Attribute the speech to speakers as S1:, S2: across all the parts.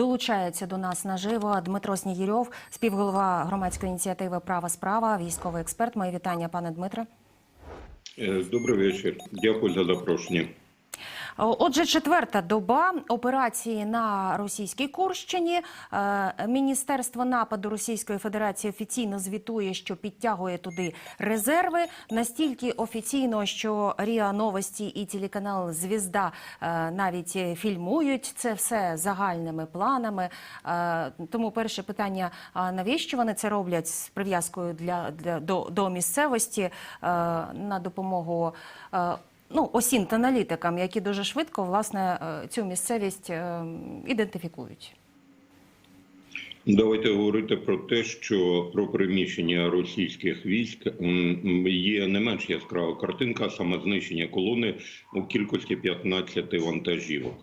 S1: долучається до нас наживо Дмитро Снігірьов, співголова громадської ініціативи Права справа, військовий експерт. Мої вітання, пане Дмитре.
S2: Е, Добрий вечір. Дякую за запрошення.
S1: Отже, четверта доба операції на російській Курщині. Е, Міністерство нападу Російської Федерації офіційно звітує, що підтягує туди резерви. Настільки офіційно, що Ріа Новості і телеканал Звізда е, навіть фільмують це все загальними планами. Е, Тому перше питання: навіщо вони це роблять з прив'язкою для, для до, до місцевості е, на допомогу? Ну, осінт-аналітикам, які дуже швидко власне е, цю місцевість е, ідентифікують.
S2: Давайте говорити про те, що про приміщення російських військ є не менш яскрава картинка, саме знищення колони у кількості 15 вантажівок.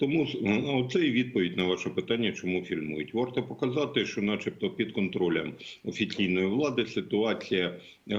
S2: Тому ну, це і відповідь на ваше питання, чому фільмують. Варто показати, що, начебто, під контролем офіційної влади ситуація е,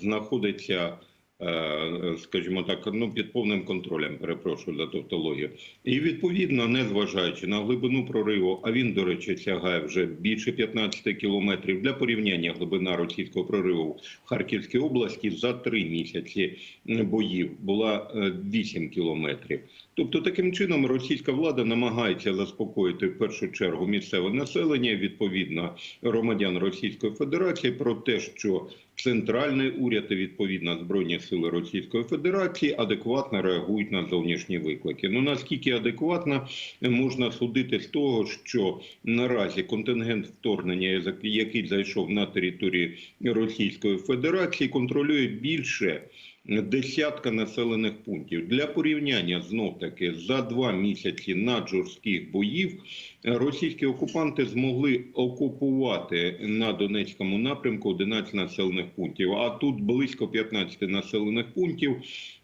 S2: знаходиться. Е, Скажімо так, ну під повним контролем, перепрошую за тавтологію. І відповідно, незважаючи на глибину прориву, а він, до речі, сягає вже більше 15 кілометрів для порівняння глибина російського прориву в Харківській області за три місяці боїв була е, 8 кілометрів. Тобто, таким чином російська влада намагається заспокоїти в першу чергу місцеве населення, відповідно громадян Російської Федерації, про те, що центральний уряд і відповідно збройні сили Російської Федерації адекватно реагують на зовнішні виклики. Ну наскільки адекватно можна судити з того, що наразі контингент вторгнення, який зайшов на територію Російської Федерації, контролює більше десятка населених пунктів для порівняння знов таки за два місяці наджорських боїв російські окупанти змогли окупувати на Донецькому напрямку 11 населених пунктів. А тут близько 15 населених пунктів.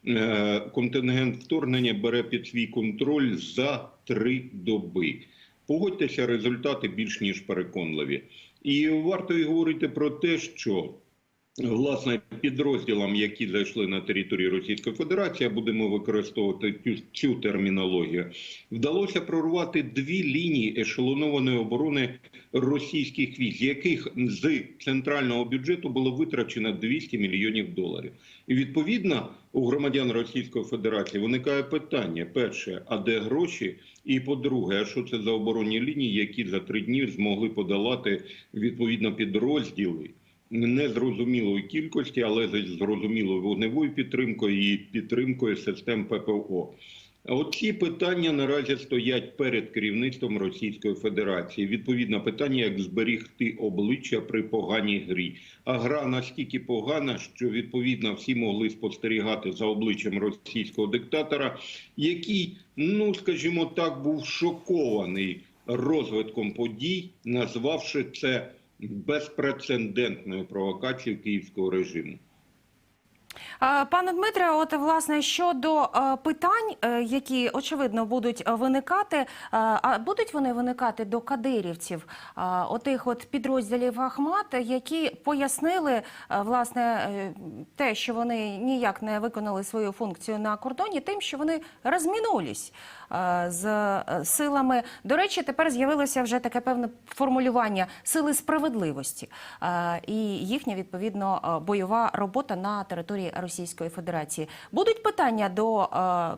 S2: Е, Контингент вторгнення бере під свій контроль за три доби. Погодьтеся, результати більш ніж переконливі. І варто і говорити про те, що власне підрозділам, які зайшли на територію Російської Федерації, будемо використовувати цю, цю термінологію, вдалося прорвати дві лінії ешелонованої оборони російських військ, яких з центрального бюджету було витрачено 200 мільйонів доларів. І відповідно у громадян Російської Федерації виникає питання: перше, а де гроші? І по-друге, а що це за оборонні лінії, які за три дні змогли подолати відповідно підрозділи? Незрозумілої кількості, але з зрозумілою вогневою підтримкою і підтримкою систем ППО. Оці питання наразі стоять перед керівництвом Російської Федерації. Відповідно, питання, як зберігти обличчя при поганій грі. А гра настільки погана, що відповідно всі могли спостерігати за обличчям російського диктатора, який, ну скажімо так, був шокований розвитком подій, назвавши це безпрецедентною провокації київського режиму.
S1: Е, Пане Дмитре, от власне щодо е, питань, е, які очевидно будуть виникати, а будуть вони виникати до кадирівців, отих от підрозділів Ахмат, які пояснили власне те, що вони ніяк не виконали свою функцію на кордоні, тим, що вони розмінулись з силами. До речі, тепер з'явилося вже таке певне формулювання сили справедливості і їхня відповідно бойова робота на території Російської Федерації. Будуть питання до е,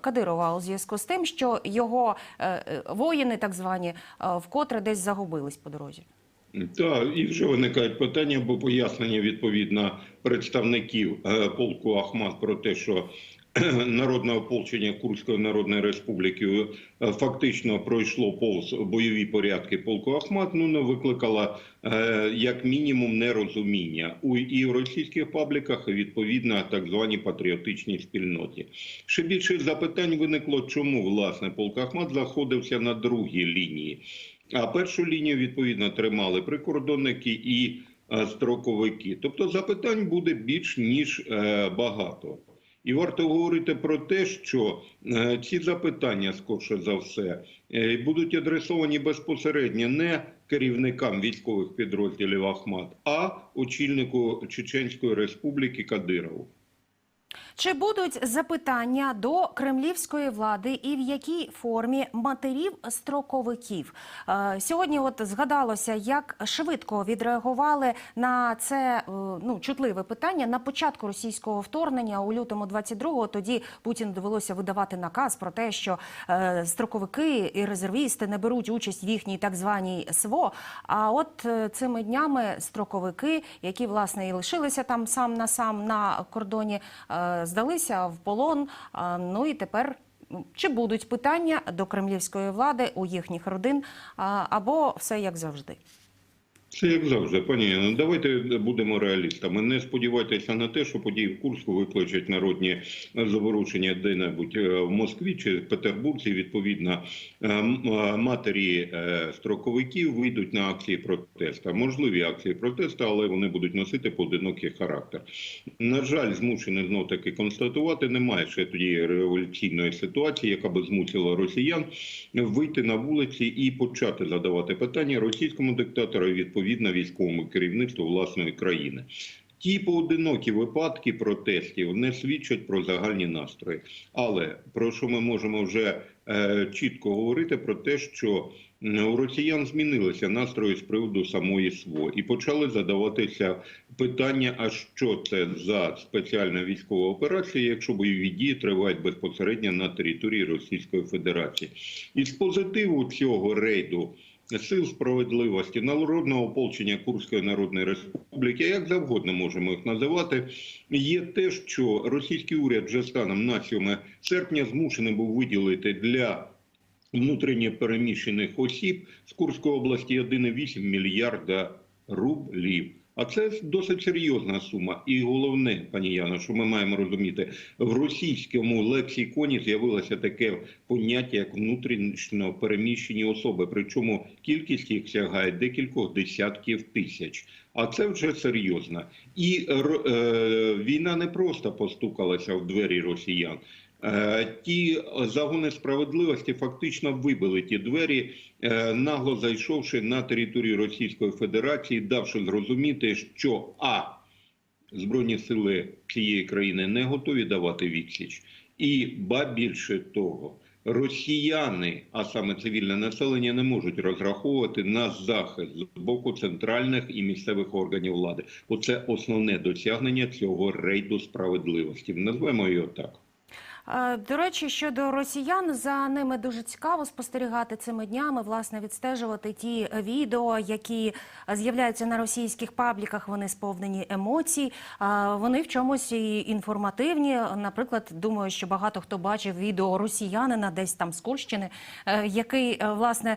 S1: Кадирова у зв'язку з тим, що його е, е, воїни, так звані, вкотре десь загубились по дорозі.
S2: Так, і вже виникають питання, бо пояснення відповідно представників полку Ахмат про те, що народне ополчення Курської Народної Республіки е, фактично пройшло повз бойові порядки полку Ахмат, ну не викликала е, як мінімум нерозуміння у і в російських пабліках, і відповідно так званій патріотичній спільноті. Ще більше запитань виникло, чому власне полк Ахмат знаходився на другій лінії. А першу лінію відповідно тримали прикордонники і е, строковики. Тобто запитань буде більш ніж багато. І варто говорити про те, що е, ці запитання, скорше за все, е, будуть адресовані безпосередньо не керівникам військових підрозділів Ахмат, а очільнику Чеченської Республіки Кадирову.
S1: Чи будуть запитання до кремлівської влади і в якій формі матерів строковиків? Е, Сьогодні от згадалося, як швидко відреагували на це е, ну, чутливе питання на початку російського вторгнення у лютому 22-го. Тоді Путін довелося видавати наказ про те, що е, строковики і резервісти не беруть участь в їхній так званій СВО. А от цими днями строковики, які власне і лишилися там сам на сам на кордоні, здалися в полон. Ну і тепер. Чи будуть питання до кремлівської влади у їхніх родин, або все як завжди?
S2: Це як завжди, пані Яно, давайте будемо реалістами. Не сподівайтеся на те, що події в Курську викличуть народні заворушення де-небудь е, в Москві чи Петербурзі. Відповідно, е, м- е, матері е, строковиків вийдуть на акції протесту. Можливі акції протесту, але вони будуть носити поодинокий характер. На жаль, змушений знов таки констатувати, немає ще тоді революційної ситуації, яка би змусила росіян вийти на вулиці і почати задавати питання російському диктатору і відповідно військовому керівництву власної країни. Ті поодинокі випадки протестів не свідчать про загальні настрої. Але про що ми можемо вже е, чітко говорити про те, що у росіян змінилися настрої з приводу самої СВО і почали задаватися питання: а що це за спеціальна військова операція, якщо бойові дії тривають безпосередньо на території Російської Федерації, і з позитиву цього рейду. Сил справедливості, народного ополчення Курської Народної Республіки, як завгодно можемо їх називати, є те, що російський уряд вже станом на 7 серпня змушений був виділити для внутрішньо переміщених осіб з Курської області 1,8 мільярда рублів. А це досить серйозна сума. І головне, пані Яна, що ми маємо розуміти, в російському лексиконі з'явилося таке поняття, як внутрішньо переміщені особи. Причому кількість їх сягає декількох десятків тисяч. А це вже серйозно. І е, війна не просто постукалася в двері росіян. Е, Ті загони справедливості фактично вибили ті двері, е, нагло зайшовши на територію Російської Федерації, давши зрозуміти, що а збройні сили цієї країни не готові давати відсіч, і ба більше того, росіяни, а саме цивільне населення, не можуть розраховувати на захист з боку центральних і місцевих органів влади. Оце основне досягнення цього рейду справедливості. Назвемо його так.
S1: Е, До речі, щодо росіян, за ними дуже цікаво спостерігати цими днями, власне, відстежувати ті відео, які е, з'являються на російських пабліках. Вони сповнені емоцій, вони в чомусь і інформативні. Наприклад, думаю, що багато хто бачив відео росіянина десь там з Курщини, е, який е, власне.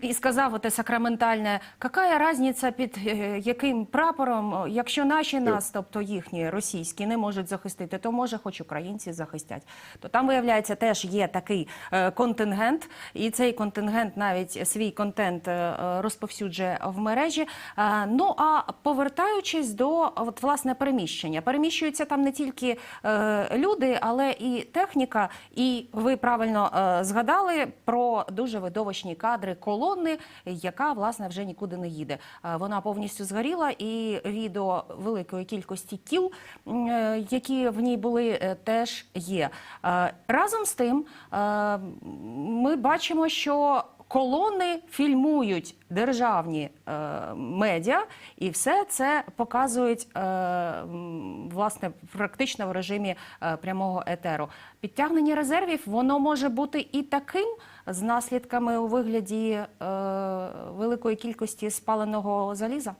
S1: І сказав оте сакраментальне, яка різниця під е, яким прапором, якщо наші нас, тобто їхні російські, не можуть захистити, то може хоч українці захистять. То там, виявляється, теж є такий е, контингент, і цей контингент навіть свій контент е, е, розповсюджує в мережі. Е, ну а повертаючись до от, власне переміщення, переміщуються там не тільки е, люди, але і техніка. І ви правильно е, згадали про дуже видовищні кадри колони, яка власне вже нікуди не їде. Е, Вона повністю згоріла, і відео великої кількості тіл, е, які в ній були, е, теж є. Разом з тим, ми бачимо, що колони фільмують державні е, медіа, і все це показують е, власне практично в режимі е, прямого етеру. Підтягнення резервів воно може бути і таким з наслідками у вигляді е, великої кількості спаленого заліза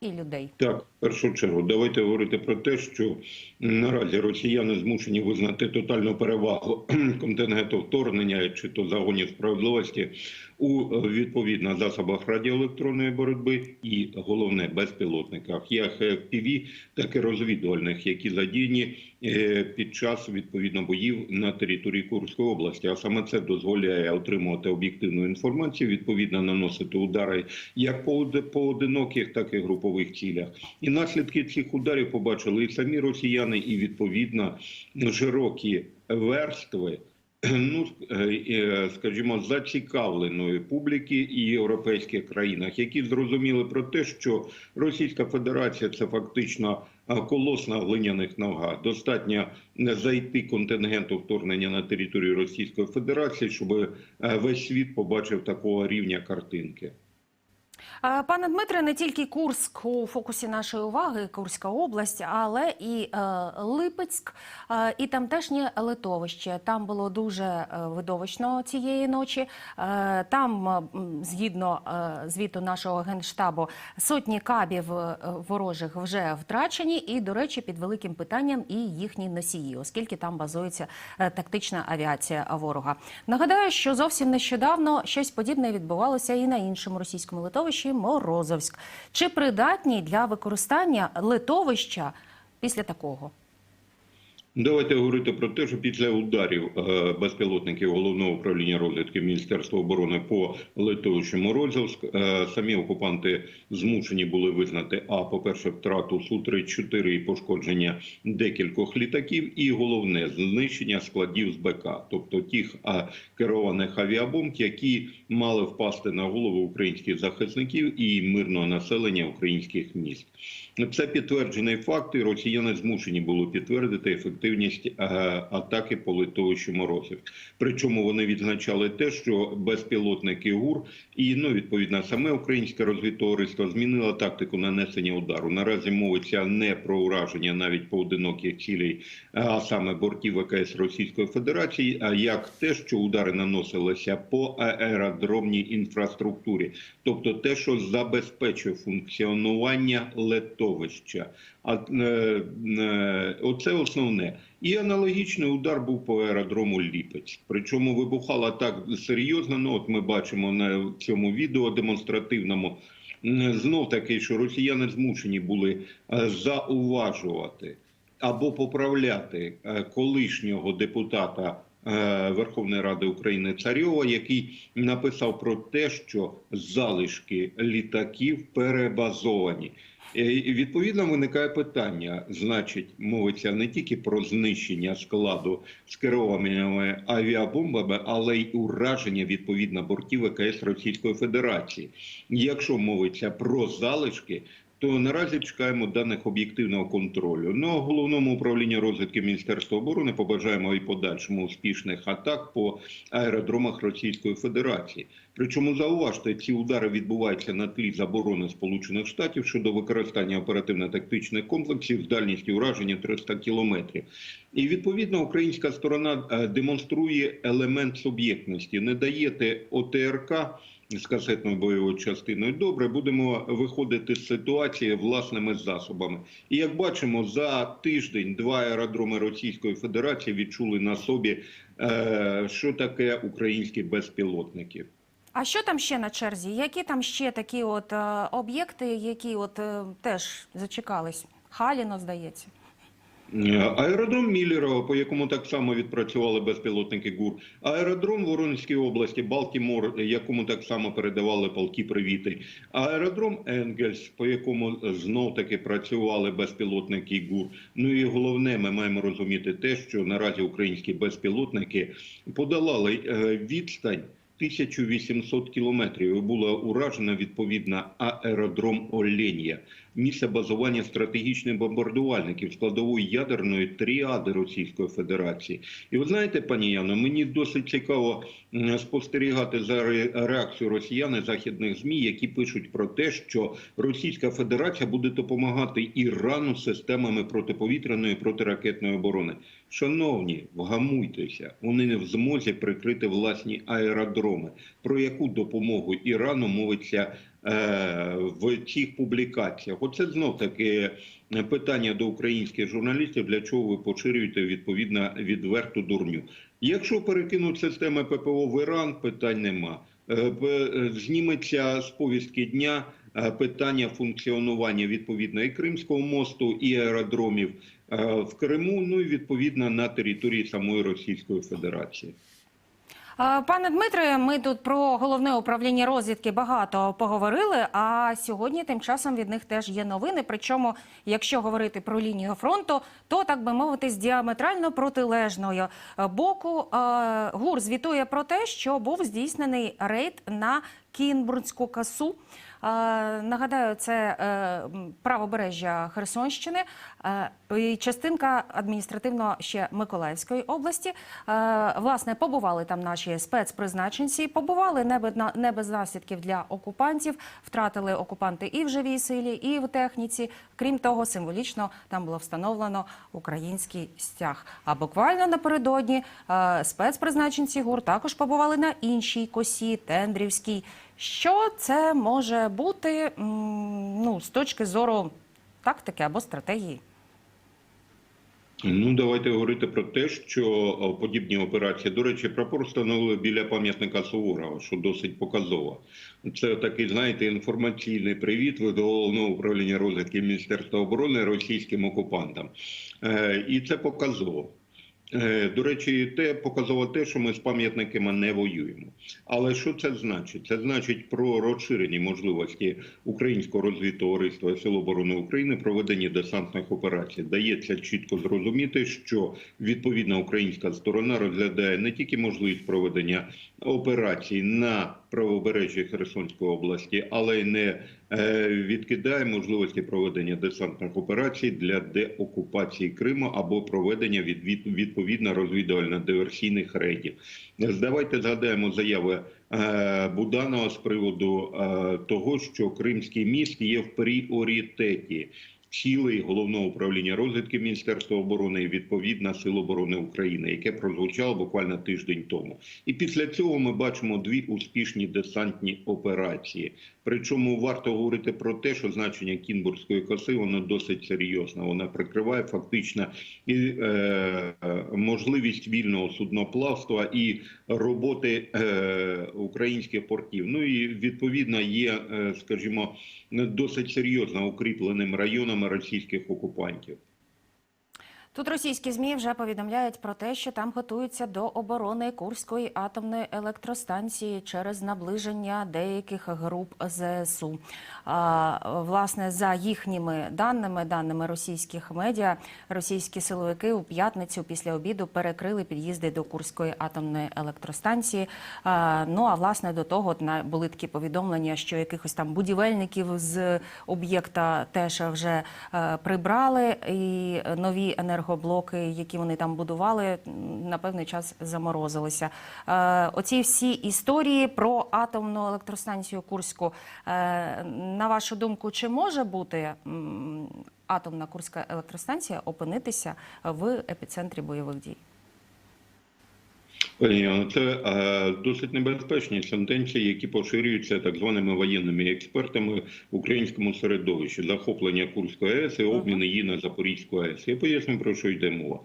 S1: і людей.
S2: Так, в першу чергу, давайте говорити про те, що наразі росіяни змушені визнати тотальну перевагу контингенту вторгнення чи то загонів справедливості у е, відповідно засобах радіоелектронної боротьби і головне безпілотниках, як FPV, так і розвідувальних, які задіяні е, під час відповідно боїв на території Курської області. А саме це дозволяє отримувати об'єктивну інформацію, відповідно наносити удари як по поодиноких, так і групових цілях. І наслідки цих ударів побачили і самі росіяни, і відповідно широкі верстви ну, е, е, скажімо, зацікавленої публіки і європейських країнах, які зрозуміли про те, що Російська Федерація це фактично е, колос на глиняних ногах. Достатньо не зайти контингенту вторгнення на територію Російської Федерації, щоб весь світ побачив такого рівня картинки.
S1: Пане Дмитре, не тільки Курск у фокусі нашої уваги, Курська область, але і е, Липецьк, е, і тамтешнє литовище. Там було дуже е, видовищно цієї ночі. Е, там, згідно е, звіту нашого генштабу, сотні кабів е, ворожих вже втрачені, і, до речі, під великим питанням і їхні носії, оскільки там базується е, тактична авіація ворога. Нагадаю, що зовсім нещодавно щось подібне відбувалося і на іншому російському литовищі Морозовськ. Чи придатні для використання литовища після такого?
S2: Давайте говорити про те, що після ударів е, безпілотників головного управління розвідки Міністерства оборони по литовищу Морозовськ е, самі окупанти змушені були визнати а по перше, втрату су 34 і пошкодження декількох літаків, і головне знищення складів з БК, тобто тих керованих авіабомб, які мали впасти на голову українських захисників і мирного населення українських міст. Це підтверджений факт, і росіяни змушені були підтвердити ефективність е, атаки по литовищу Морозів. Причому вони відзначали те, що безпілотники ГУР і ну відповідно саме українське розвідтовариство змінило тактику нанесення удару. Наразі мовиться не про ураження навіть поодиноких цілей, а саме бортів ВКС Російської Федерації, а як те, що удари наносилися по аеродромній інфраструктурі, тобто те, що забезпечує функціонування летовища. А е, е, оце основне. І аналогічний удар був по аеродрому Ліпець. Причому вибухала так серйозно. Ну от ми бачимо на цьому відео демонстративному. Знов таки, що росіяни змушені були е, зауважувати або поправляти е, колишнього депутата е, Верховної Ради України Царьова, який написав про те, що залишки літаків перебазовані. Е, відповідно виникає питання: значить, мовиться не тільки про знищення складу з керованими авіабомбами, але й ураження відповідно бортів ВКС Російської Федерації. Якщо мовиться про залишки. То наразі чекаємо даних об'єктивного контролю. Ну головному управлінню розвідки Міністерства оборони побажаємо і подальшому успішних атак по аеродромах Російської Федерації. Причому зауважте, ці удари відбуваються на тлі заборони Сполучених Штатів щодо використання оперативно-тактичних комплексів з дальністю ураження 300 кілометрів. І відповідно українська сторона е, демонструє елемент суб'єктності. Не даєте ОТРК з касетною бойовою частиною. Добре, будемо виходити з ситуації власними засобами. І як бачимо, за тиждень два аеродроми Російської Федерації відчули на собі, е, що таке українські безпілотники.
S1: А що там ще на черзі? Які там ще такі от е, об'єкти, які от е, теж зачекались? Халіно, здається.
S2: Е, Аеродром Міллерова, по якому так само відпрацювали безпілотники ГУР, аеродром в області, Балтімор, якому так само передавали полки привіти, аеродром Енгельс, по якому знов таки працювали безпілотники ГУР. Ну і головне, ми маємо розуміти те, що наразі українські безпілотники подолали е, відстань. 1800 кілометрів була уражена відповідно аеродром Оленя, місце базування стратегічних бомбардувальників складової ядерної тріади Російської Федерації. І ви знаєте, пані Яно, мені досить цікаво спостерігати за ре- реакцією росіян і західних змі, які пишуть про те, що Російська Федерація буде допомагати Ірану системами протиповітряної і протиракетної оборони. Шановні, вгамуйтеся, вони не в змозі прикрити власні аеродроми. Про яку допомогу Ірану мовиться в цих публікаціях? Оце знов таки питання до українських журналістів, для чого ви поширюєте відповідно відверту дурню. Якщо перекинуть системи ППО в Іран, питань нема. Е, е, Зніметься з повістки дня е, питання функціонування відповідно і Кримського мосту, і аеродромів е, в Криму, ну і відповідно на території самої Російської Федерації.
S1: Пане Дмитре, ми тут про головне управління розвідки багато поговорили. А сьогодні тим часом від них теж є новини. Причому, якщо говорити про лінію фронту, то так би мовити, з діаметрально протилежного е, боку ГУР звітує про те, що був здійснений рейд на Кінбурнську касу. Нагадаю, це е, правобережжя Херсонщини, і частинка адміністративно ще Миколаївської області. Е, Власне, побували там наші спецпризначенці, побували не без, не наслідків для окупантів. Втратили окупанти і в живій силі, і в техніці. Крім того, символічно там було встановлено український стяг. А буквально напередодні е, спецпризначенці ГУР також побували на іншій косі Тендрівській. Що це може бути ну, з точки зору тактики або стратегії?
S2: Ну, давайте говорити про те, що подібні операції, до речі, прапор встановили біля пам'ятника Суворова, що досить показово. Це такий, знаєте, інформаційний привіт від головного управління розвідки Міністерства оборони російським окупантам. Е, і це показово. Е, До речі, те показово те, що ми з пам'ятниками не воюємо. Але що це значить? Це значить про розширені можливості українського розвідтовариства Сил оборони України проведення десантних операцій. Дається чітко зрозуміти, що відповідна українська сторона розглядає не тільки можливість проведення операцій на правобережжі Херсонської області, але й не е, відкидає можливості проведення десантних операцій для деокупації Криму або проведення відповідно розвідувально-диверсійних рейдів. Давайте згадаємо заяви е, Буданова з приводу е, того, що Кримський міст є в пріоритеті цілей головного управління розвідки Міністерства оборони і відповідно Сил оборони України, яке прозвучало буквально тиждень тому. І після цього ми бачимо дві успішні десантні операції. Причому варто говорити про те, що значення Кінбурзької коси воно досить серйозне. Вона прикриває фактично і е, можливість вільного судноплавства і роботи е, українських портів. Ну і відповідно є, е, скажімо, досить серйозно укріпленим районами російських окупантів.
S1: Тут російські змі вже повідомляють про те, що там готуються до оборони Курської атомної електростанції через наближення деяких груп ЗСУ. А, власне, за їхніми даними, даними російських медіа, російські силовики у п'ятницю після обіду перекрили під'їзди до Курської атомної електростанції. А, ну а власне до того на- були такі повідомлення, що якихось там будівельників з об'єкта теж вже е, прибрали, і нові енергоблоки, які вони там будували, на певний час заморозилися. Е, Оці всі історії про атомну електростанцію Курську. е, На вашу думку, чи може бути атомна Курська електростанція опинитися в епіцентрі бойових дій?
S2: Це е, досить небезпечні сентенції, які поширюються так званими воєнними експертами в українському середовищі. Захоплення Курської АЕС і обмін її на Запорізьку АЕС. Я поясню про що йде мова.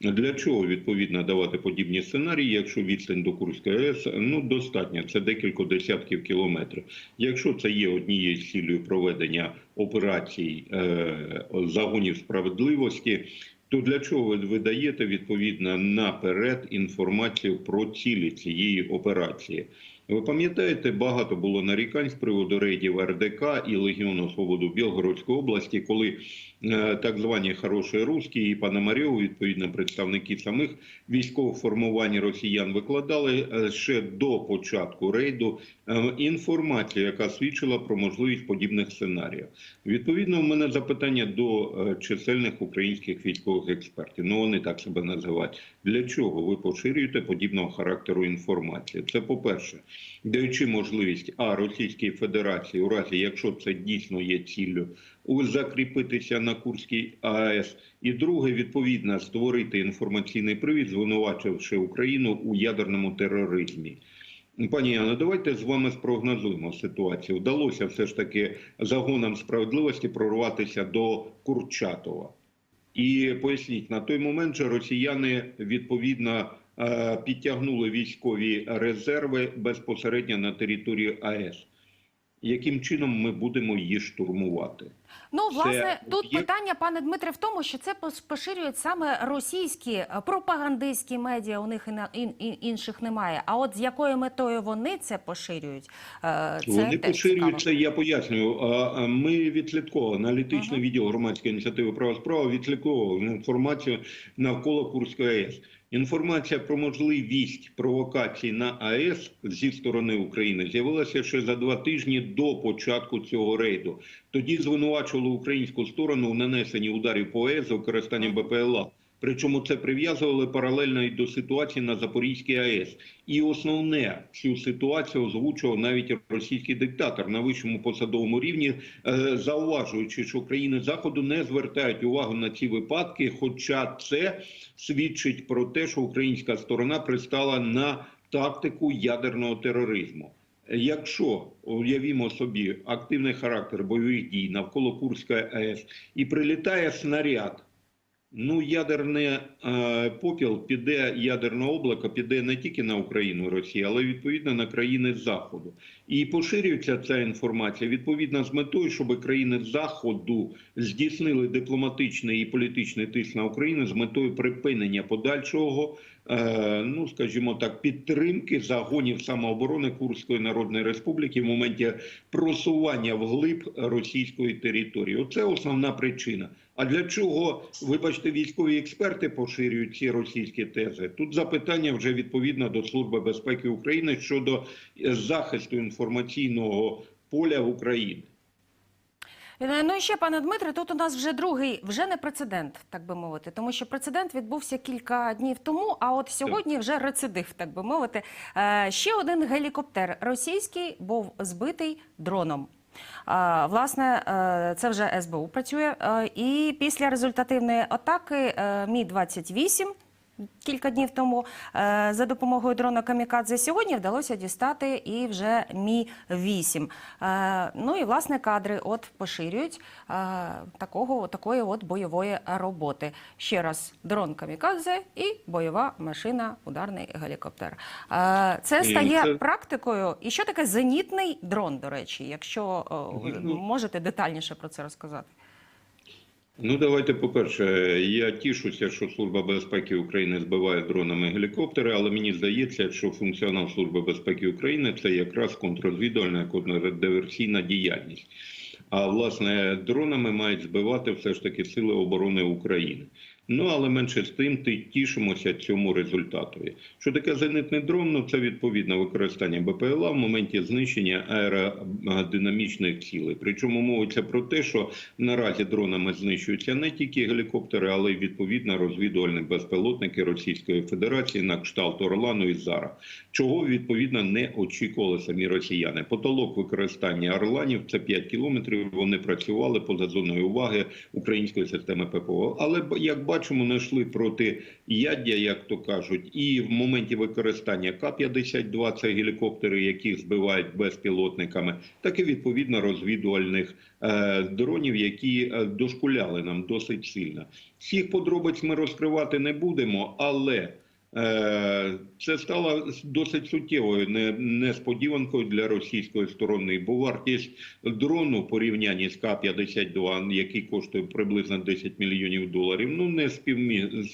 S2: Для чого відповідно давати подібні сценарії, якщо відстань до Курської АЕС ну достатня, це декілька десятків кілометрів. Якщо це є однією з цілею проведення операцій е, загонів справедливості, то для чого ви видаєте відповідно наперед інформацію про цілі цієї операції? Ви пам'ятаєте, багато було нарікань з приводу рейдів РДК і Легіону Свободу Білгородської області, коли е, так звані хороші русські і Пономарьов, відповідно представники самих військових формувань росіян, викладали е, ще до початку рейду е, інформацію, яка свідчила про можливість подібних сценаріїв. Відповідно, у мене запитання до чисельних українських військових експертів. Ну вони так себе називають. Для чого ви поширюєте подібного характеру інформації? Це по-перше, даючи можливість а Російській Федерації, у разі якщо це дійсно є ціллю, закріпитися на Курській АЕС, і друге, відповідно, створити інформаційний привід, звинувачивши Україну у ядерному тероризмі. Пані Яно, давайте з вами спрогнозуємо ситуацію. Вдалося все ж таки загонам справедливості прорватися до Курчатова. І поясніть, на той момент же росіяни відповідно підтягнули військові резерви безпосередньо на територію АЕС. яким чином ми будемо її штурмувати.
S1: Ну, власне, тут питання, пане Дмитре, в тому, що це поширюють саме російські е, пропагандистські медіа. У них і на ін, ін- інших немає. А от з якою метою вони це поширюють, е, це
S2: Вони
S1: теж
S2: поширюються,
S1: цікаво.
S2: я пояснюю. Ми відслідковували, аналітичний відділ громадської ініціативи права справа відслідковував інформацію навколо Курської АЕС. Інформація про можливість провокацій на АЕС зі сторони України з'явилася ще за два тижні до початку цього рейду. Тоді звинувачували українську сторону в нанесенні ударів по АЕС за використанням БПЛА. Причому це прив'язували паралельно і до ситуації на Запорізькій АЕС. І основне цю ситуацію озвучував навіть російський диктатор на вищому посадовому рівні, е, зауважуючи, що країни заходу не звертають увагу на ці випадки. Хоча це свідчить про те, що українська сторона пристала на тактику ядерного тероризму. Якщо уявімо собі активний характер бойових дій навколо Курської АЕС і прилітає снаряд. Ну, ядерний е, попіл піде, ядерне облако піде не тільки на Україну, Росію, але відповідно на країни Заходу. І поширюється ця інформація відповідно з метою, щоб країни Заходу здійснили дипломатичний і політичний тиск на Україну з метою припинення подальшого, ну скажімо так, підтримки загонів самооборони Курської Народної Республіки в моменті просування вглиб російської території. Оце основна причина. А для чого, вибачте, військові експерти поширюють ці російські тези? Тут запитання вже відповідно до Служби безпеки України щодо е, захисту інформаційного поля України.
S1: Е, Ну і ще, пане Дмитре, тут у нас вже другий, вже не прецедент, так би мовити, тому що прецедент відбувся кілька днів тому, а от сьогодні вже рецидив, так би мовити. Е, Ще один гелікоптер російський був збитий дроном. Е, Власне, це вже СБУ працює. І після результативної атаки е, Мі-28 кілька днів тому е, за допомогою дрона Камікадзе сьогодні вдалося дістати і вже Мі 8 Е, Ну і власне кадри от поширюють е, такого такої от бойової роботи. Ще раз дрон Камікадзе і бойова машина, ударний гелікоптер. Це стає
S2: це-
S1: практикою. І що таке зенітний дрон, до речі, якщо
S2: Ну,
S1: можете детальніше про це розказати?
S2: Ну, давайте, по-перше, я тішуся, що Служба безпеки України збиває дронами гелікоптери, але мені здається, що функціонал Служби безпеки України це якраз контррозвідувальна контрдиверсійна діяльність. А власне, дронами мають збивати все ж таки Сили оборони України. Ну, але менше з тим ти тішимося цьому результатові. Що таке зенитний дрон? Ну, це відповідно використання БПЛА в моменті знищення аеродинамічних цілей. Причому мовиться про те, що наразі дронами знищуються не тільки гелікоптери, але й відповідно розвідувальні безпілотники Російської Федерації на кшталт Орлану і Зара, чого відповідно не очікували самі росіяни. Потолок використання орланів це 5 кілометрів. Вони працювали поза зоною уваги української системи ППО. Але як бачимо, не йшли проти яддя, як то кажуть, і в моменті використання К-52 це гелікоптери, які збивають безпілотниками, так і відповідно розвідувальних е, дронів, які е, дошкуляли нам досить сильно. Всіх подробиць ми розкривати не будемо, але Це стало досить суттєвою несподіванкою для російської сторони, бо вартість дрону в порівнянні з К-52, який коштує приблизно 10 мільйонів доларів, ну не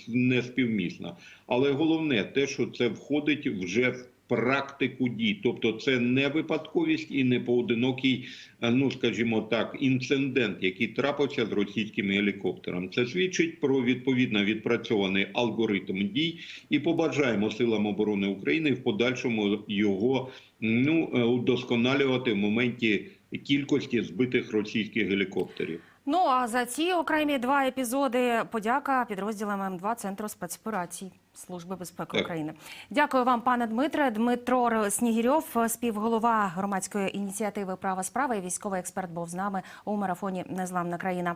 S2: не співмісна. Але головне те, що це входить вже в практику дій, тобто це не випадковість і не поодинокий, е, ну скажімо так, інцидент, який трапився з російським гелікоптером. Це свідчить про відповідно відпрацьований алгоритм дій, і побажаємо силам оборони України в подальшому його ну е, удосконалювати в моменті кількості збитих російських гелікоптерів.
S1: Ну а за ці окремі два епізоди подяка підрозділам М2 Центру спецоперацій Служби безпеки
S2: Так.
S1: України. Дякую вам, пане Дмитре. Дмитро Снігірьов, співголова громадської ініціативи Права справа і військовий експерт був з нами у марафоні Незламна країна.